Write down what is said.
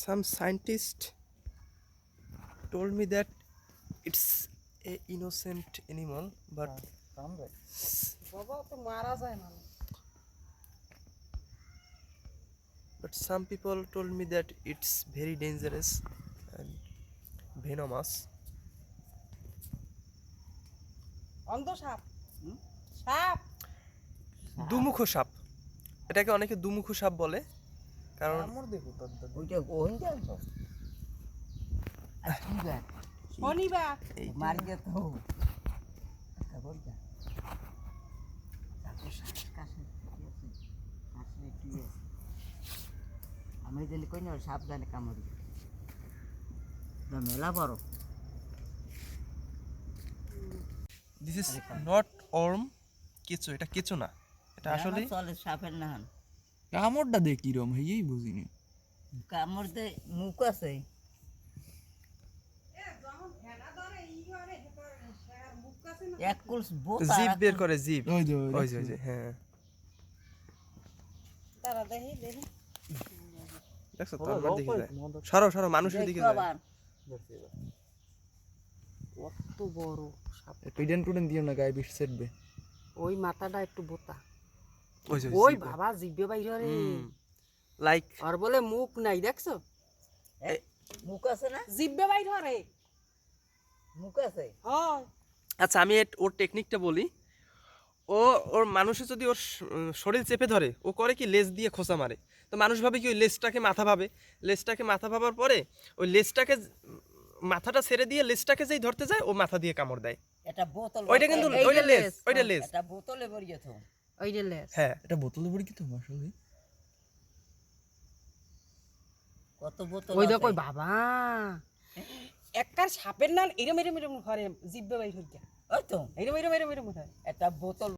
some scientist told me that it's a innocent animal but but some people told me that it's very dangerous and venomous অন্ধ সাপ সাপ দুমুখো সাপ এটাকে অনেকে দুমুখো সাপ বলে কারণ ওইটা ওই জানতো শনিবার মার কি আছে? আমি দিলে কই না সাবধানে কামড়ি মেলা বড়। দিস ইজ নট অর্ম কেঁচো এটা কেঁচো না। এটা আসলে চলে সাপের নাহান। কামড়টা দেখ কিরম? হেই বুঝিনি। কামড় দে মুখ আছে এক কুলস বোতা জিভ বের করে জিভ ওই যে ওই যে। ওই যে হ্যাঁ। তারা দেখি দেখি। দেখছ তো আমার দিকে যায়। সরো সরো মানুষের দিকে যায়। কত বড় সাপ। পিডেন টুডেন দিও না গায়ে বেশি সেটবে ওই মাথাটা একটু বোতা। ওই বাবা জিভে বাইরে রে লাইক আর বলে মুখ নাই দেখছ? মুখ আছে না? জিভে বাইরে রে মুখ আছে? হয়। আচ্ছা আমি ওর টেকনিকটা বলি। ও ওর মানুষে যদি ওর শরীর চেপে ধরে ও করে কি লেজ দিয়ে খোঁচা মারে? তো মানুষ ভাবে কি ওই লেজটাকে মাথা ভাবে? লেজটাকে মাথা ভাবার পরে ওই লেজটাকে মাথাটা ছেড়ে দিয়ে লেজটাকে যেই ধরতে যায় ও মাথা দিয়ে কামড় দেয়। এটা বোতল ওইটা কিন্তু ওইটা লেজ ওইটা লেজ। এটা বোতলে ভরিয়ে ওই যে লেস হ্যাঁ এটা বোতলে কি তোমার আসলে কত বোতল ওই দেখো বাবা। একটার সাপের নাল এরম এরম এরম ঘরে জিব্বে বাইরে হইয়া। ওই তো এরম এরম এরম এরম হয় একটা বোতল